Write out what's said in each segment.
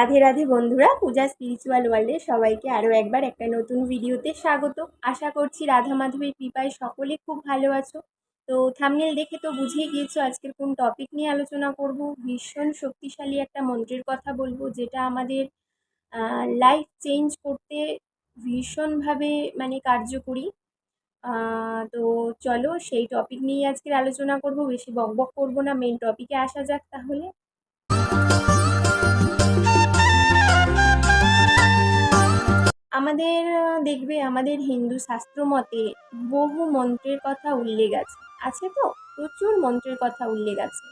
রাধে রাধে বন্ধুরা পূজা স্পিরিচুয়াল ওয়ার্ল্ডে সবাইকে আরও একবার একটা নতুন ভিডিওতে স্বাগত। আশা করছি রাধা মাধবের কৃপায় সকলে খুব ভালো আছো। তো থামনেল দেখে তো বুঝেই গিয়েছো আজকের কোন টপিক নিয়ে আলোচনা করব। ভীষণ শক্তিশালী একটা মন্ত্রের কথা বলব, যেটা আমাদের লাইফ চেঞ্জ করতে ভীষণভাবে মানে কার্যকরী। তো চলো সেই টপিক নিয়ে আজকের আলোচনা করব। বেশি বকবক করব না মেন টপিকে আসা যাক তাহলে। আমাদের দেখবে আমাদের হিন্দু শাস্ত্র মতে বহু মন্ত্রের কথা উল্লেখ আছে। আছে তো? প্রচুর মন্ত্রের কথা উল্লেখ আছে।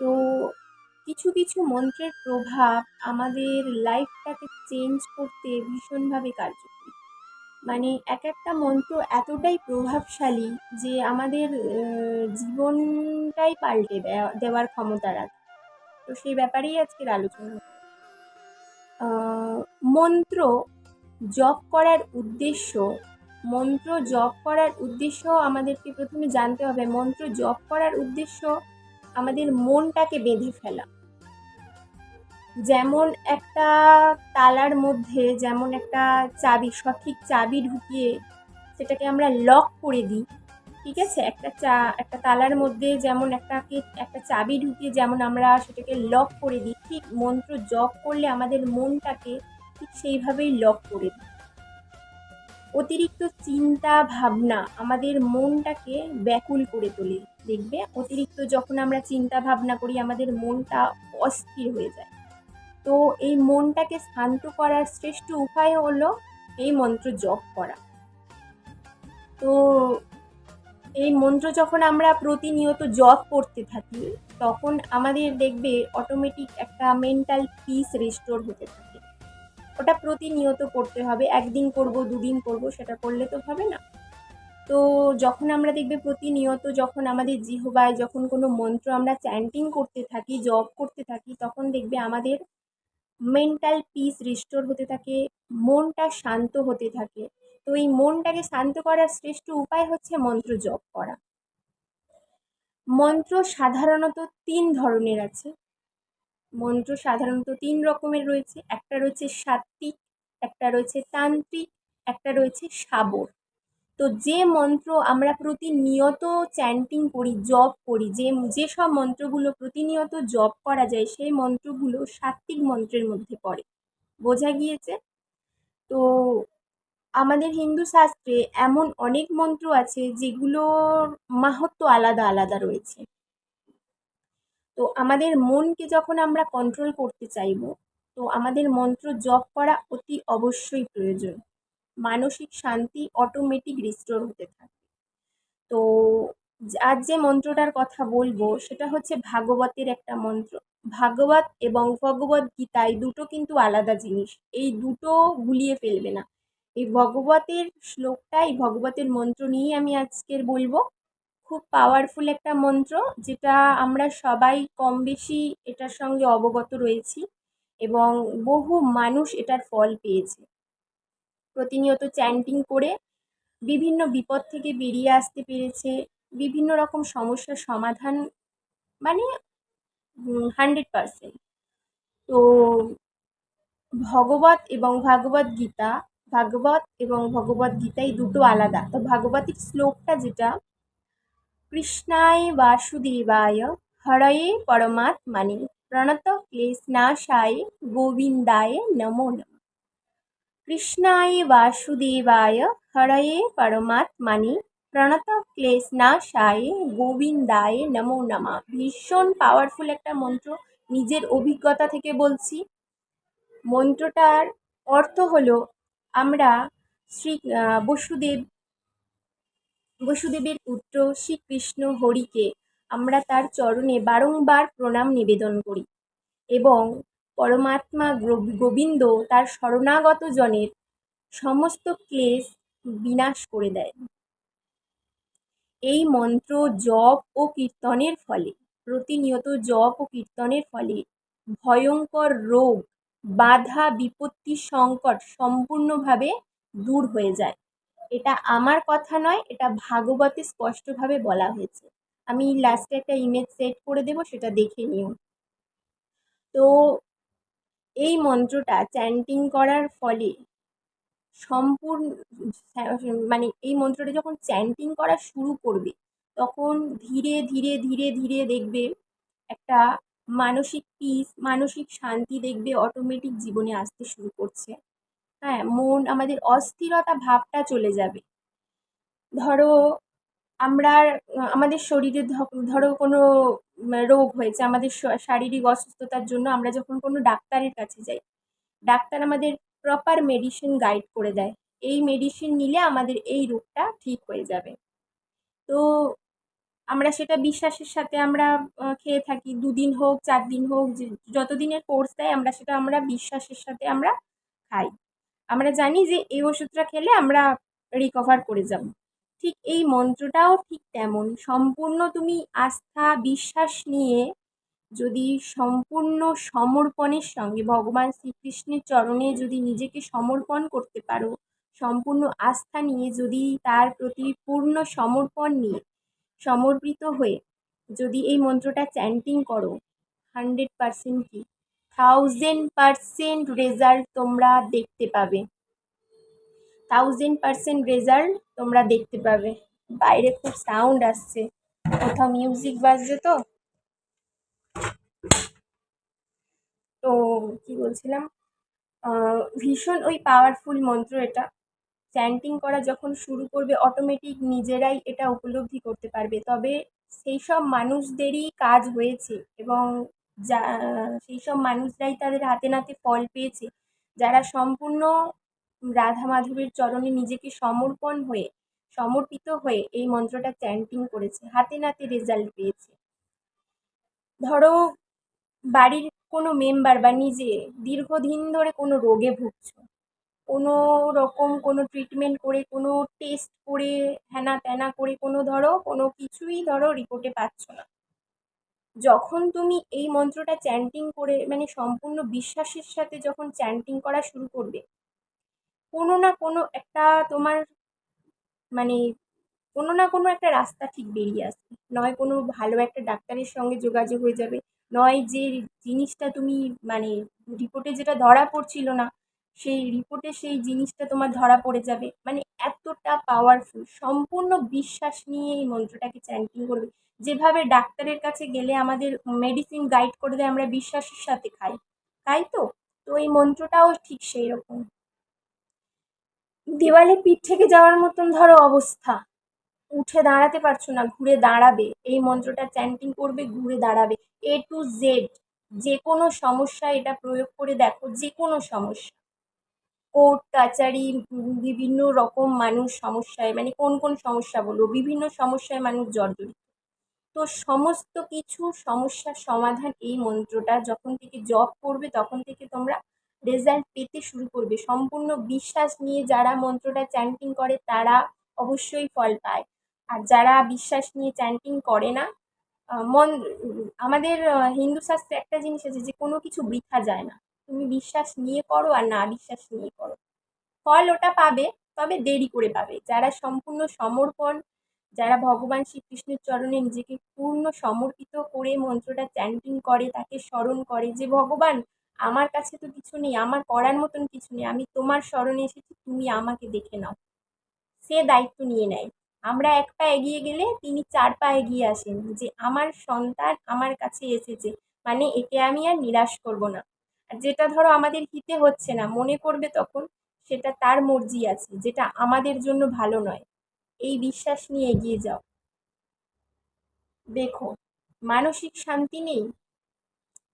তো কিছু কিছু মন্ত্রের প্রভাব আমাদের লাইফটাকে চেঞ্জ করতে ভীষণভাবে কার্যকরী। মানে এক একটা মন্ত্র এতটাই প্রভাবশালী যে আমাদের জীবনটাই পাল্টে দেওয়া দেওয়ার ক্ষমতা রাখে। তো সেই ব্যাপারেই আজকের আলোচনা। মন্ত্র জপ করার উদ্দেশ্য, মন্ত্র জপ করার উদ্দেশ্য আমাদেরকে প্রথমে জানতে হবে। মন্ত্র জপ করার উদ্দেশ্য আমাদের মনটাকে বেঁধে ফেলা। যেমন একটা তালার মধ্যে, যেমন একটা চাবি, সঠিক চাবি ঢুকিয়ে সেটাকে আমরা লক করে দিই, ঠিক আছে? একটা চা, একটা তালার মধ্যে যেমন একটাকে একটা চাবি ঢুকিয়ে যেমন আমরা সেটাকে লক করে দিই, ঠিক মন্ত্র জপ করলে আমাদের মনটাকে ঠিক সেইভাবেই লক করে দিই। অতিরিক্ত চিন্তা, ভাবনা আমাদের মনটাকে ব্যাকুল করে তোলে। দেখবে, অতিরিক্ত যখন আমরা চিন্তা, ভাবনা করি, আমাদের মনটা অস্থির হয়ে যায়। তো এই মনটাকে শান্ত করার শ্রেষ্ঠ উপায় হলো এই মন্ত্র জপ করা। তো এই মন্ত্র যখন আমরা প্রতিনিয়ত জপ করতে থাকি, তখন আমাদের দেখবে অটোমেটিক একটা মেন্টাল পিস রেস্টোর হতে থাকে। ওটা প্রতিনিয়ত করতে হবে। একদিন করব, দুদিন করব, সেটা করলে তো হবে না। তো যখন আমরা দেখবে প্রতিনিয়ত যখন আমাদের জিহবায় যখন কোনো মন্ত্র আমরা চ্যান্টিং করতে থাকি জব করতে থাকি, তখন দেখবে আমাদের মেন্টাল পিস রিস্টোর হতে থাকে, মনটা শান্ত হতে থাকে। তো এই মনটাকে শান্ত করার শ্রেষ্ঠ উপায় হচ্ছে মন্ত্র জপ করা। মন্ত্র সাধারণত তিন ধরনের আছে। মন্ত্র সাধারণত তিন রকমের রয়েছে। একটা রয়েছে সাত্ত্বিক একটা রয়েছে তান্ত্রিক, একটা রয়েছে সাবর। তো যে মন্ত্র আমরা প্রতিনিয়ত চ্যান্টিং করি, জপ করি, যে যেসব মন্ত্রগুলো প্রতিনিয়ত জপ করা যায়, সেই মন্ত্রগুলো সাত্ত্বিক মন্ত্রের মধ্যে পড়ে। বোঝা গিয়েছে? তো আমাদের হিন্দু শাস্ত্রে এমন অনেক মন্ত্র আছে যেগুলোর মাহাত্ম্য আলাদা আলাদা রয়েছে। তো আমাদের মনকে যখন আমরা কন্ট্রোল করতে চাইব, তো আমাদের মন্ত্র জপ করা অতি অবশ্যই প্রয়োজন। মানসিক শান্তি অটোমেটিক রিস্টোর হতে থাকে। তো আজ যে মন্ত্রটার কথা বলব, সেটা হচ্ছে ভাগবতের একটা মন্ত্র। ভাগবত এবং ভগবত গীতায় দুটো কিন্তু আলাদা জিনিস। এই দুটো গুলিয়ে ফেলবে না। এই ভগবতের শ্লোকটাই ভগবতের মন্ত্র নিয়েই আমি আজকের বলব। খুব পাওয়ারফুল একটা মন্ত্র যেটা আমরা সবাই কম বেশি এটার সঙ্গে অবগত রয়েছি এবং বহু মানুষ এটার ফল পেয়েছে। প্রতিনিয়ত চ্যান্টিং করে বিভিন্ন বিপদ থেকে বেরিয়ে আসতে পেরেছে, বিভিন্ন রকম সমস্যার সমাধান মানে হান্ড্রেড পারসেন্ট তো ভগবত এবং ভাগবত গীতা, ভাগবত এবং ভগবত গীতা এই দুটো আলাদা। তো ভাগবতের শ্লোকটা যেটা কৃষ্ণায় বাসুদেবায়, হরয়ে পরমাত্মানি প্রণত ক্লেশনাশায় গোবিন্দায় নমো নম। কৃষ্ণায় বাসুদেবায়, হরয়ে পরমাত্মানি প্রণত ক্লেশনাশায় গোবিন্দায় নমো নমা। ভীষণ পাওয়ারফুল একটা মন্ত্র, নিজের অভিজ্ঞতা থেকে বলছি। মন্ত্রটার অর্থ হলো, আমরা শ্রী বসুদেব বসুদেবের পুত্র শ্রীকৃষ্ণ হরিকে আমরা তার চরণে বারংবার প্রণাম নিবেদন করি এবং পরমাত্মা গোবিন্দ তার শরণাগত জনের সমস্ত ক্লেশ বিনাশ করে দেয়। এই মন্ত্র জপ ও কীর্তনের ফলে, প্রতিনিয়ত জপ ও কীর্তনের ফলে ভয়ঙ্কর রোগ, বাধা, বিপত্তি, সংকট সম্পূর্ণভাবে দূর হয়ে যায়। এটা আমার কথা নয়, এটা ভাগবতে স্পষ্টভাবে বলা হয়েছে। আমি লাস্টে একটা ইমেজ সেট করে দেবো, সেটা দেখে নিও। তো এই মন্ত্রটা চ্যান্টিং করার ফলে সম্পূর্ণ মানে এই মন্ত্রটা যখন চ্যান্টিং করা শুরু করবে, তখন ধীরে ধীরে ধীরে ধীরে দেখবে একটা মানসিক পিস মানসিক শান্তি দেখবে অটোমেটিক জীবনে আসতে শুরু করছে। হ্যাঁ মন, আমাদের অস্থিরতা ভাবটা চলে যাবে। ধরো, আমরা আমাদের শরীরে ধরো কোনো রোগ হয়েছে, আমাদের শারীরিক অসুস্থতার জন্য আমরা যখন কোনো ডাক্তারের কাছে যাই, ডাক্তার আমাদের প্রপার মেডিসিন গাইড করে দেয়। এই মেডিসিন নিলে আমাদের এই রোগটা ঠিক হয়ে যাবে। তো, আমরা সেটা বিশ্বাসের সাথে আমরা খেয়ে থাকি। দুদিন হোক চার দিন হোক, যে যত কোর্স দেয়, আমরা সেটা আমরা বিশ্বাসের সাথে আমরা খাই। আমরা জানি যে এই ওষুধটা খেলে আমরা রিকভার করে যাব। ঠিক এই মন্ত্রটাও ঠিক তেমন। সম্পূর্ণ তুমি আস্থা, বিশ্বাস নিয়ে যদি সম্পূর্ণ সমর্পণের সঙ্গে ভগবান শ্রীকৃষ্ণের চরণে যদি নিজেকে সমর্পণ করতে পারো, সম্পূর্ণ আস্থা নিয়ে যদি তার প্রতি পূর্ণ সমর্পণ নিয়ে সমর্পিত হয়ে যদি এই মন্ত্রটা চ্যান্টিং করো হান্ড্রেড পারসেন্ট কি? থাউজেন্ড পারসেন্ট রেজাল্ট তোমরা দেখতে পাবে। থাউজেন্ড পারসেন্ট রেজাল্ট তোমরা দেখতে পাবে। বাইরে খুব সাউন্ড আসছে। কোথাও মিউজিক বাজছে তো। তো কী বলছিলাম? ভীষণ ওই পাওয়ারফুল মন্ত্র এটা। চ্যান্টিং করা যখন শুরু করবে অটোমেটিক নিজেরাই এটা উপলব্ধি করতে পারবে। তবে সেই সব মানুষদেরই কাজ হয়েছে এবং যা সেই সব মানুষরাই তাদের হাতে নাতে ফল পেয়েছে। যারা সম্পূর্ণ রাধা মাধবের চরণে নিজেকে সমর্পণ হয়ে, সমর্পিত হয়ে এই মন্ত্রটা চ্যান্টিং করেছে, হাতে নাতে রেজাল্ট পেয়েছে। ধরো, বাড়ির কোনো মেম্বার বা নিজে দীর্ঘদিন ধরে কোনো রোগে ভুগছ, কোনো রকম কোনো ট্রিটমেন্ট করে, কোনো টেস্ট করে, হ্যানা ত্যানা করে কোনো ধরো, কোনো কিছুই ধরো রিপোর্টে পাচ্ছ না। যখন তুমি এই মন্ত্রটা চ্যান্টিং করে মানে সম্পূর্ণ বিশ্বাসের সাথে যখন চ্যান্টিং করা শুরু করবে, কোনো না কোনো একটা তোমার মানে কোনো না কোনো একটা রাস্তা ঠিক বেরিয়ে আসবে। নয় কোনো ভালো একটা ডাক্তারের সঙ্গে যোগাযোগ হয়ে যাবে, নয় যে জিনিসটা তুমি মানে রিপোর্টে যেটা ধরা পড়ছিল না, সেই রিপোর্টে সেই জিনিসটা তোমার ধরা পড়ে যাবে। মানে এতটা পাওয়ারফুল সম্পূর্ণ বিশ্বাস নিয়ে এই মন্ত্রটাকে চ্যান্টিং করবে। যেভাবে ডাক্তারের কাছে গেলে আমাদের মেডিসিন গাইড করে দেয়, আমরা বিশ্বাসের সাথে খাই। তাই তো? তো এই মন্ত্রটাও ঠিক সেই রকম দেওয়ালে পিঠ থেকে যাওয়ার মতন ধরো অবস্থা। উঠে দাঁড়াতে পারছ না, ঘুরে দাঁড়াবে। এই মন্ত্রটা চ্যান্টিং করবে, ঘুরে দাঁড়াবে। এ টু জেড যে কোনো সমস্যা এটা প্রয়োগ করে দেখো যে কোনো সমস্যা। কোর্ট কাচারি, বিভিন্ন রকম মানুষ সমস্যায় মানে কোন কোন সমস্যা বলব? বিভিন্ন সমস্যায় মানুষ জর্জরিত। তো সমস্ত কিছু সমস্যার সমাধান এই মন্ত্রটা যখন থেকে জপ করবে, তখন থেকে তোমরা রেজাল্ট পেতে শুরু করবে। সম্পূর্ণ বিশ্বাস নিয়ে যারা মন্ত্রটা চ্যান্টিং করে, তারা অবশ্যই ফল পায়। আর যারা বিশ্বাস নিয়ে চ্যান্টিং করে না মন, আমাদের হিন্দু শাস্ত্রে একটা জিনিস আছে যে কোনো কিছু বৃথা যায় না। তুমি বিশ্বাস নিয়ে করো আর না বিশ্বাস নিয়ে করো। ফল ওটা পাবে, তবে দেরি করে পাবে। যারা সম্পূর্ণ সমর্পণ যারা ভগবান শ্রীকৃষ্ণের চরণে নিজেকে পূর্ণ সমর্পিত করে মন্ত্রটা চ্যান্টিং করে, তাকে স্মরণ করে যে, ভগবান, আমার কাছে তো কিছু নেই, আমার করার মতন কিছু নেই, আমি তোমার স্মরণে এসেছি, তুমি আমাকে দেখে নাও। সে দায়িত্ব নিয়ে নেয়। আমরা এক পা এগিয়ে গেলে তিনি চার পা এগিয়ে আসেন যে, আমার সন্তান আমার কাছে এসেছে মানে একে আমি আর নিরাশ করব না। আর যেটা ধরো আমাদের হিতে হচ্ছে না, মনে করবে তখন, সেটা তার মর্জি আছে, যেটা আমাদের জন্য ভালো নয়। এই বিশ্বাস নিয়ে এগিয়ে যাও। দেখো, মানসিক শান্তি নেই।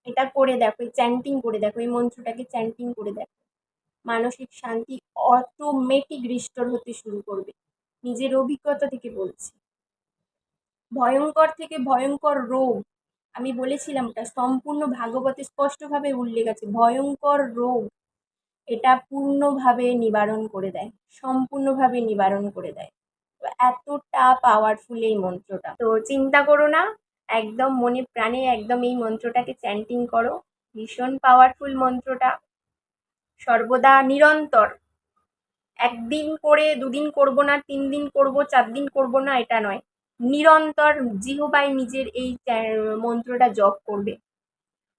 এটা করে দেখো, এই চ্যান্টিং করে দেখো, এই মন্ত্রটাকে চ্যান্টিং করে দেখো। মানসিক শান্তি অটোমেটিক রিস্টোর হতে শুরু করবে। নিজের অভিজ্ঞতা থেকে বলছি। ভয়ঙ্কর থেকে ভয়ঙ্কর রোগ। আমি বলেছিলাম এটা সম্পূর্ণ ভাগবতে স্পষ্টভাবে উল্লেখ আছে, ভয়ঙ্কর রোগ। এটা পূর্ণভাবে নিবারণ করে দেয়, সম্পূর্ণভাবে নিবারণ করে দেয়। এতটা পাওয়ারফুল এই মন্ত্রটা। তো চিন্তা করো না, একদম মনে প্রাণে একদম এই মন্ত্রটাকে চ্যান্টিং করো। ভীষণ পাওয়ারফুল মন্ত্রটা। সর্বদা নিরন্তর। একদিন করে দুদিন করব না, তিন দিন করব, চার দিন করব না, এটা নয়। নিরন্তর জিহবাই নিজের এই মন্ত্রটা জপ করবে।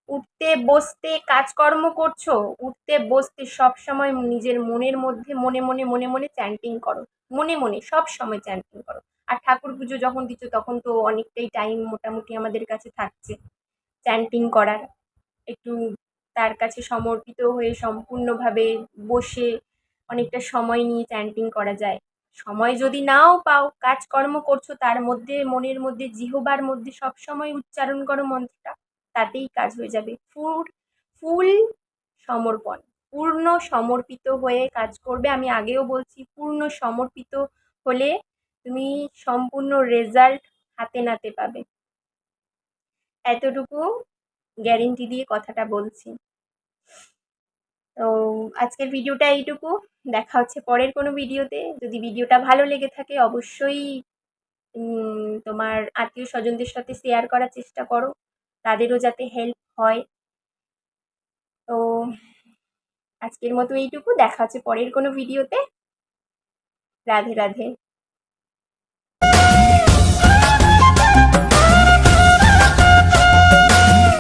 উঠতে, বসতে কাজকর্ম করছ? উঠতে, বসতে সব সময় নিজের মনের মধ্যে মনে মনে মনে মনে চ্যান্টিং করো। মনে মনে সব সময় চ্যান্টিং করো। আর ঠাকুর পুজো যখন দিচ্ছ, তখন তো অনেকটাই টাইম মোটামুটি আমাদের কাছে থাকছে চ্যান্টিং করার। একটু তার কাছে সমর্পিত হয়ে সম্পূর্ণভাবে বসে অনেকটা সময় নিয়ে চ্যান্টিং করা যায়। সময় যদি নাও পাও, কাজকর্ম করছ, তার মধ্যে, মনের মধ্যে, জিহবার মধ্যে সব সময় উচ্চারণ করো মন্ত্রটা। তাতেই কাজ হয়ে যাবে। ফুল ফুল সমর্পণ, পূর্ণ সমর্পিত হয়ে কাজ করবে। আমি আগেও বলছি, পূর্ণ সমর্পিত হলে তুমি সম্পূর্ণ রেজাল্ট হাতে নাতে পাবে। এতটুকু গ্যারেন্টি দিয়ে কথাটা বলছি। তো আজকের ভিডিওটা এইটুকু। দেখা হচ্ছে পরের কোনো ভিডিওতে যদি ভিডিওটা ভালো লেগে থাকে, অবশ্যই তোমার আত্মীয় স্বজনদের সাথে শেয়ার করার চেষ্টা করো। তাদেরও যাতে হেল্প হয়। তো আজকের মতো এইটুকু। দেখা হচ্ছে পরের কোনো ভিডিওতে রাধে রাধে।